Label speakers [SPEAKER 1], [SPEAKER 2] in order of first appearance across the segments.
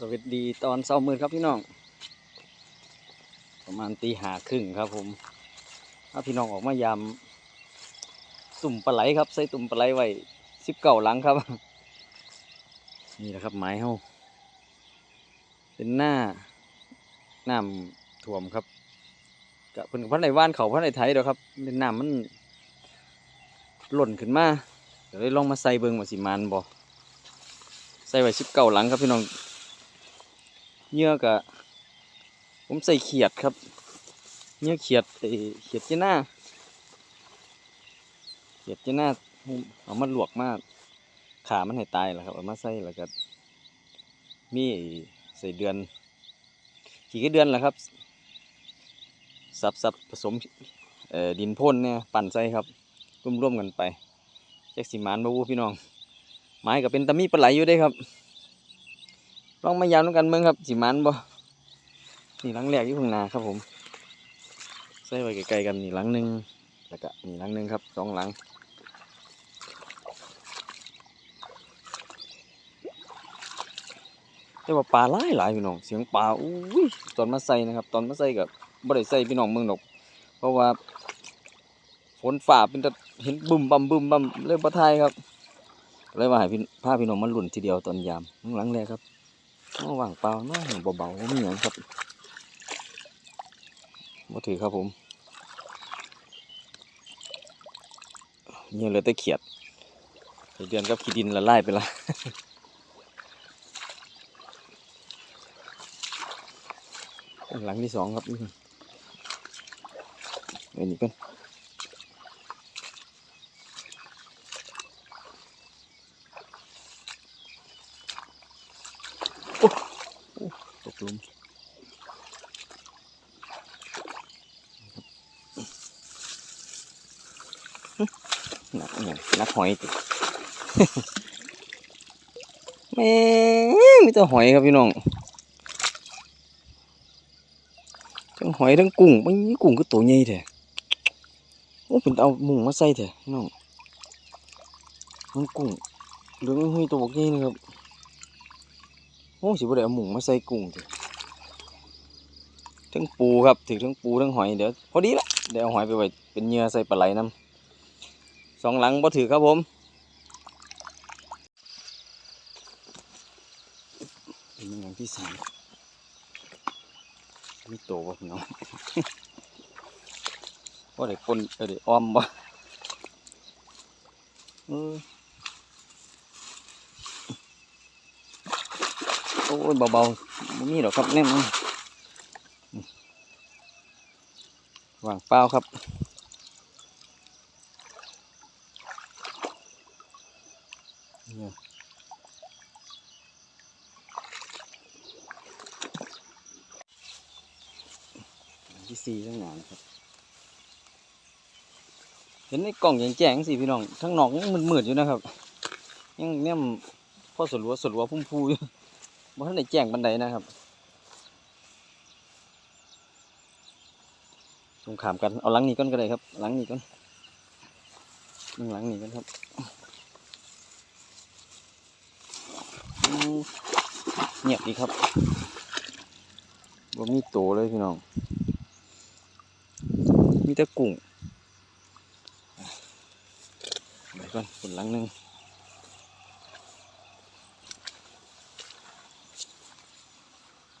[SPEAKER 1] สวัสดีตอนเช้ามืดครับพี่น้อง ประมาณตีหาครึ่งครับผม ถ้าพี่น้องออกมายามตุ่มปลาไหลครับ ใส่ตุ่มปลาไหลไว้สิบเก่าหลังครับ นี่แหละครับไม้เฮาเป็นหน้าน้ำท่วมครับกะเพิ่นพันในว่านเขาพันในไทยเด้อครับ เป็นน้ำมันหล่นขึ้นมาเดี๋ยวเลยลองมาใส่เบิงว่าสิมานบ่ใส่ไว้สิบเก่าหลังครับพี่น้อง เหยื่อกะผมใส่เขียดครับเหยื่อเขียดไอเขียดจ้าหน้าเขียดจ้าหน้าเอามาลวกมาก ขามันให้ตายแหละครับเอามาใส่แล้วก็มีใส่เดือน ขี่ก็เดือนแหละครับ สับสับผสมดินพ่นเนี่ยปั่นใส่ครับร่วมๆกันไปแจ็คสีมานมาวูพี่น้องไม้ก็เป็นตะมีปลาไหลอยู่ได้ครับ ลองมายาวน้ำกันเมืองครับสิมันบ่นี่หลังแรกอยู่ข้างหน้าครับผมใส่ไว้ไกลๆกันนี่หลังหนึ่งแล้วก็นี่หลังหนึ่งครับสองหลังแต่ว่าปลาหลายหลายพี่น้องเสียงปลาอุ้ยตอนมาใส่นะครับ ตอนมาใส่กับบ่ได้ใส่พี่น้องเมืองดอกเพราะว่าฝนฝ่าเป็นแต่เห็นบึมบัมบึมบัมเลยบ่ทายครับเลยว่าให้พี่พาพี่น้องมาลุ่นทีเดียวตอนยามหลังแรกครับ อ๋อว่างเปล่าเนาะเบาๆไม่มีอย่างครับมาถือครับผมเนี่ยเหลือแต่เขียดเดือนกับขี้ดินละลายไปละหลังที่สองครับ นี่นนี้กัน ตกหลุมนักเนี่ยนักหอยติแม่มีแต่หอยครับพี่น้องทั้งหอยทั้งกุ้งไม่มีกุ้งก็ตัวใหญ่แท้โอ้เป็นเอามุงมาใส่แท้พี่น้องทั้งกุ้งเหลืองหุ้ยตัวบกใหญ่นะครับ โอ้สิบ่ได้เอาหมุงมาใส่กุ้งท้ทั้งปูครับถือทั้งปูทั้งหอยเดี๋ยวพอดีละเดี๋ยวเอาหอยไปไว้เป็นเหยื่อใส่ปลาไหลน้ำสองหลังบ่ถือครับผมเป็นหลังที่สามมีโตวบ่พี่น้องว่าได้ปนเออได้อ้อมบ่เออ โอ้ยเบาๆบ่มีหรอกครับแน่นอนวางเปล่าครับเนี่ยที่สี่ทั้งหนานครับ เห็นในกล่องแจ้งสิพี่น้องทั้งนอกยังมืดๆอยู่นะครับ ยังเนี่ยมพ่อสลัวสลัวพุ่มพูอยู่ บ่ทันได้แจ้งบันไดนะครับตรงขามกันเอาหลังนี้ก่อนก็ได้ครับหลังนี้ก่อนหนึ่งหลังนี้ก่อนครับเงียบดีครับบ่มีโตเลยพี่น้อง มีแต่กุ้งไปก่อนผลหลังหนึ่ง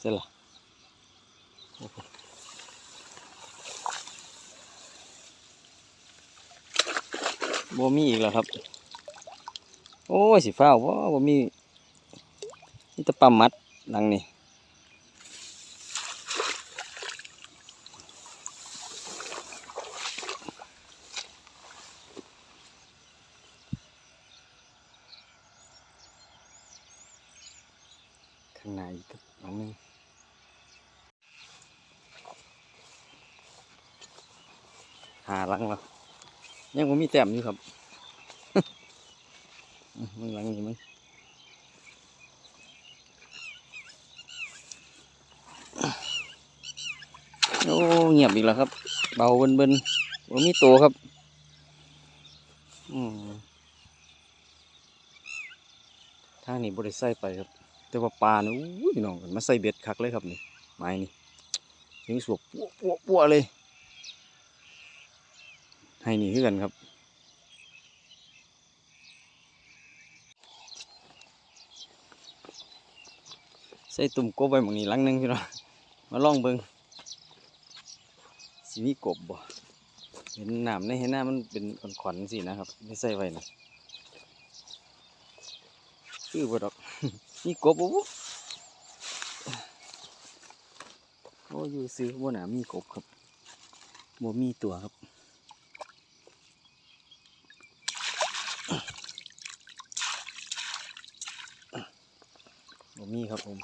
[SPEAKER 1] เสร็จละโอ้โหบ่มีอีกแล้วครับ โอ้ยสีฟ้าวบ่บ่มีนี่ตะปามัดนังนี่ข้างในอีกครับหลังหนึงหาหลังแล้วยังบ่มี แต้มอยู่ครับมมึงหลังนี้มั้งโอ้เงียบอีกแล้วครับ เบาเบินเบิ้นบ่มีตัวครับอืมทางนี้บริใส่ไปครับ แต่ว่าปลาเนี่ยอู้ยน้องมันมาใส่เบ็ดคักเลยครับนี่ไม้นี่ยิงสวบปัวปัวปัวเลย ให้นี่คือกันครับ ส่ตุ่มกบไว้หมองนี้ลังหนึงพี่น้องมาลองเบิ่งสิมีกบบ่เห็นหน้ำในเห็นหน้ามันเป็นขอนๆสินะครับ ไม่ใส่ไว้นะคือบ่ดอกมีกบบ่โอ้อยู่ซื้อบ่หนามีกบครับบ่มีตัวครับบ่มีครับผม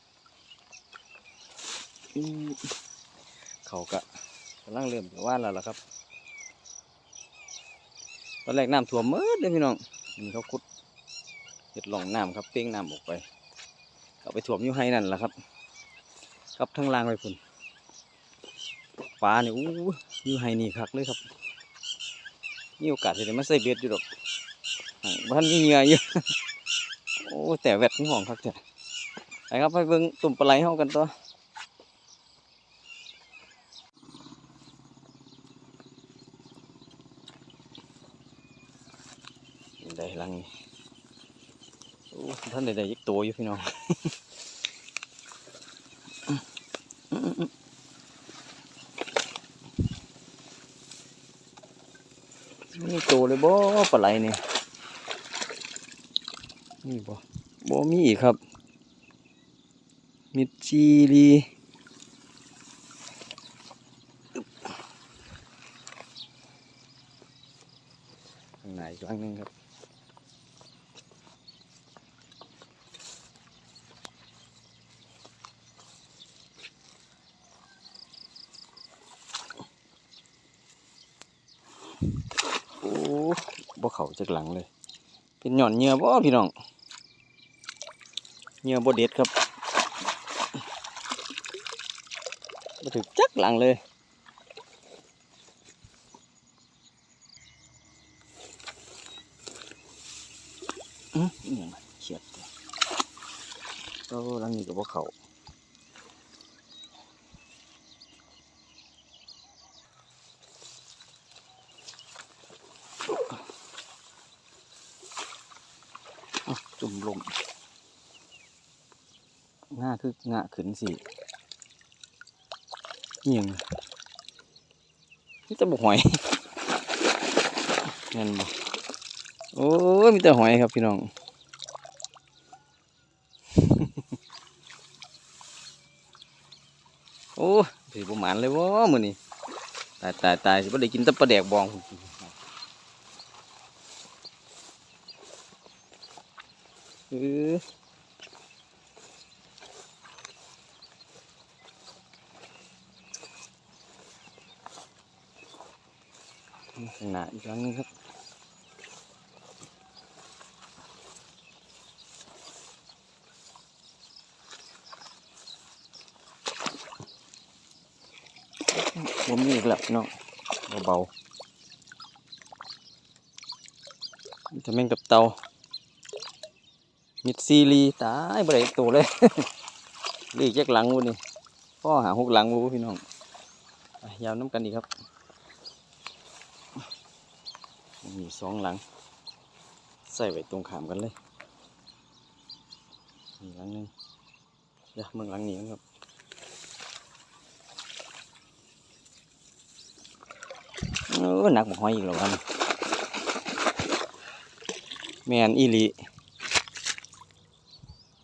[SPEAKER 1] อืม เขากะกำลังเริ่มจะว่านแล้วล่ะครับ ตอนแรกน้ำท่วมเมื่อเลยพี่น้องอันนี้เขาขุดเห็ดหลองน้ำครับเป้งน้ำออกไปเอาไปถ่วมอยู่ให้นั่นแหละครับกับทั้งล่างไว้พุ่นฟ้านี่อู้อยู่ให้นี่คักเลยครับมีโอกาสจะได้มาใส่เบ็ดอยู่ดอกบ้านมีเหงื่ออยู่โอ้แต่แวดของห้องครับจ้ะไปครับไปเบิ่งตุ่มปลาไหลเฮากันตัว ได้ลังนี่โอ้ท่านใดๆยักตัวอยู่พี่น้องนี่โตเลยบ่ปลาไหลนี่นี่บ่บ่มีอีกครับมิดจีรีอึ๊บข้างในอีกครั้งหนึงครับ โอ้บ่เขาจาก หลังเลย เป็นหย่อนเหงื่อบ่พี่น้องเหงื่อบดเด็ดครับมาถึงจักหลังเลยอื้ออหยังเฉียดเลยก็หลังนี้กับพวกเขา จุ่มลมง่าคืองะขึ้นสิเงียงนี่จะบกหอยเงินบ่โอ้ยมีแต่หอยครับพี่น้องโอ้สิบหมานเลยวะมื้อนี้ตายตายตายสิบ่ได้กินแต่ปลาแดกบอง เออข้างหน้าอีกครั้งหนึงครับผ มิดซีรีตายบ่ได้ตัวเลยลีกแยกหลังวุนี่พ่อหาหกหลังวุพี่น้องยาวน้ำกันอีครับมีสองหลัง ใส่ไว้ตรงขามกันเลยมีหลังหนึงเดี๋ยวมึงหลังนี้ครับเออหนักบอกหอยอีกแล้วกันแมนอีลี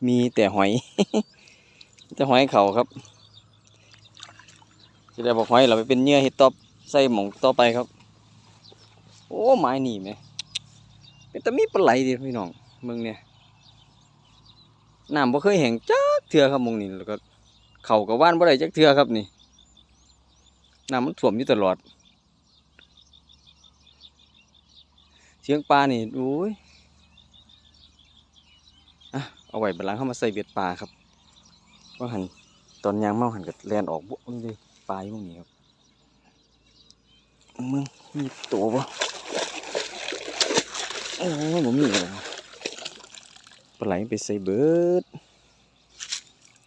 [SPEAKER 1] มีแต่หอย แต่หอยเขาครับจะได้บอกหอยเราไปเป็นเหยื่อเห็ดตอบใส่หมองต่อไปครับ โอ้ไม้หนีไหมเป็นตะมีปลาไหลดิพี่น้องมืองเนี่ยน้ำบ่เคยแห้งจักเทือครับมองนี้แล้วก็เข่ากับว่านบ่ได้จักเทือครับนี่น้ำมันท่วมอยู่ตลอดเสียงปลานี่โอ้ย เอาไว้บัดหลังเข้ามาใส่เบ็ดปลาครับว่าหันตอนยางเมาหันกับแลนออกบุ้งเลยปลาอยู่ตรงนี้ครับมึงมีตัวบ่โอ้ยผมมีเลยปลาไหลไปใส่เบิร์ด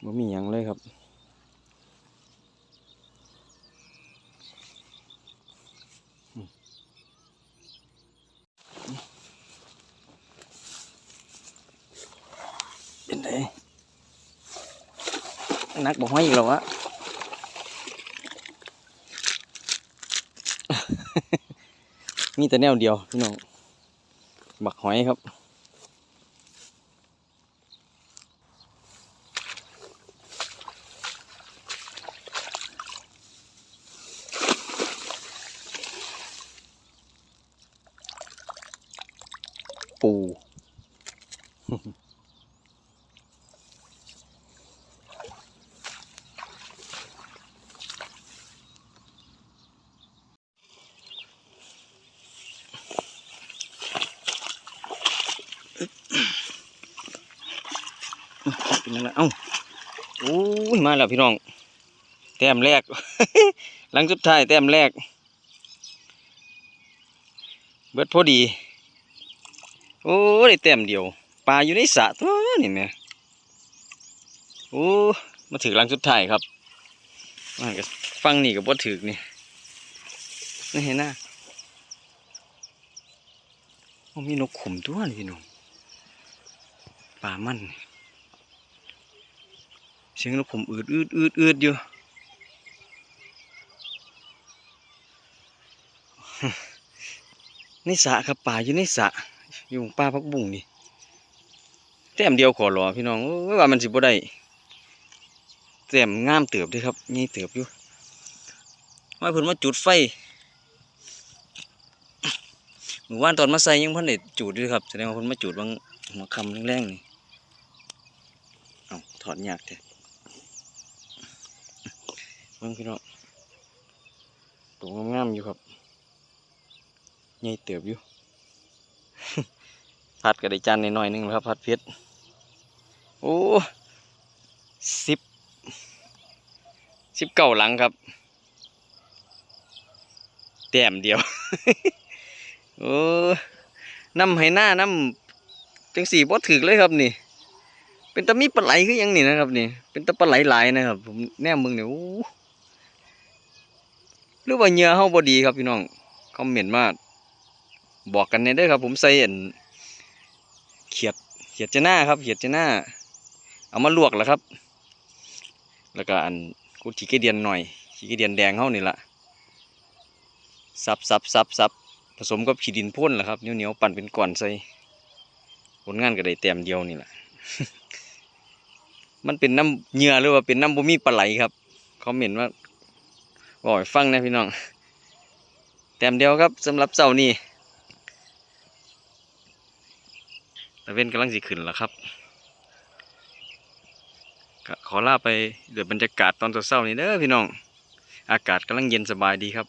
[SPEAKER 1] ผมมีอยังเลยครับ เป็นไง นักบอกให้อีกแล้ววะมีแต่แนวเดียวพี่น้องบักหอยครับปู เป็นยังไงเอ้าโอ้ยมาแล้วพี่น้อง แต้มแรก หลังสุดท้ายแต้มแรก เบิดพอดี โอ้ได้แต้มเดียวปลาอยู่ในสระตัวนี่แม่โอ้มาถึงหลังสุดท้ายครับมันก็ฟังนี่กับบ่ถึกนี่นี่เห็นหน้ามีนกขุมตัวนี่พี่น้องปลามันนี่ เสียงนกผมอืดอืดอืดอืดอยู่ในสระครับป่าอยู่ในสระอยู่ป่าพักบุ้งนี่แต้มเดียวขอหรอพี่น้องว่ามันสิบ่ได้แต้มงามเติบด้วยครับนี่เติบอยู่มาเพิ่นมาจุดไฟหมู่บ้านตอนมาใส่ยังพิ่นได้จุดด้วยครับแสดงว่าเพิ่นมาจุดบางหัวคำแรงๆนี่เอาถอดยากแท้ เบิ่งพี่น้องตัวงามๆอยู่ครับใหญ่เติบอยู่ พัดก็ได้จานน้อยๆหนึงแล้วครับ พัดเพชรโอ้สิบสิบเก้าหลังครับ แต้มเดียว โอ้น้ำให้หน้าน้ำจังสี่บ่ถึกเลยครับนี่ เป็นตะมีปลาไหลคือยังนี่นะครับนี่ เป็นตะปลาไหลหลายนะครับ ผมแนมมึงเนี่ยโอ้ หรือว่าเหงื่อเฮาบ่ดีครับพี่น้องคอมเมนต์มาบอกกันในเด้ครับ ผมใส่เขียดเขียดจะหน้าครับ เขียดจะหน้า เอามาลวกแล้วครับ แล้วก็อันกูขี้เกยจเดียนหน่อยขี้เกยจเดียนแดงเฮานี่ละซับซับซับซับผสมกับขี้ดินพ่นแหละครับเหนียวเหนียวปั่นเป็นก้อนใส่ผลงานก็ได้แต้มเดียวนี่แหละมันเป็นน้ำเหงื่อหรือว่าเป็นน้ำบ่มีปลาไหลครับคอมเมนว่า บอกฟังนะพี่น้อง แต้มเดียวครับสำหรับเจ้านี่ตะเวนกำลังสิขึ้นแล้วครับขอลาไปเดี๋ยวบรรยากาศตอนเช้าๆนี้เด้อพี่น้อง อากาศกำลังเย็นสบายดีครับ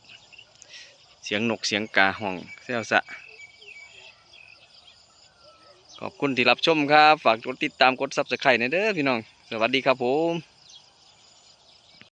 [SPEAKER 1] เสียงนกเสียงกาห้องเสียวสะ ขอบคุณที่รับชมครับ ฝากกดติดตามกดซับสไครต์นะเด้อพี่น้อง สวัสดีครับผม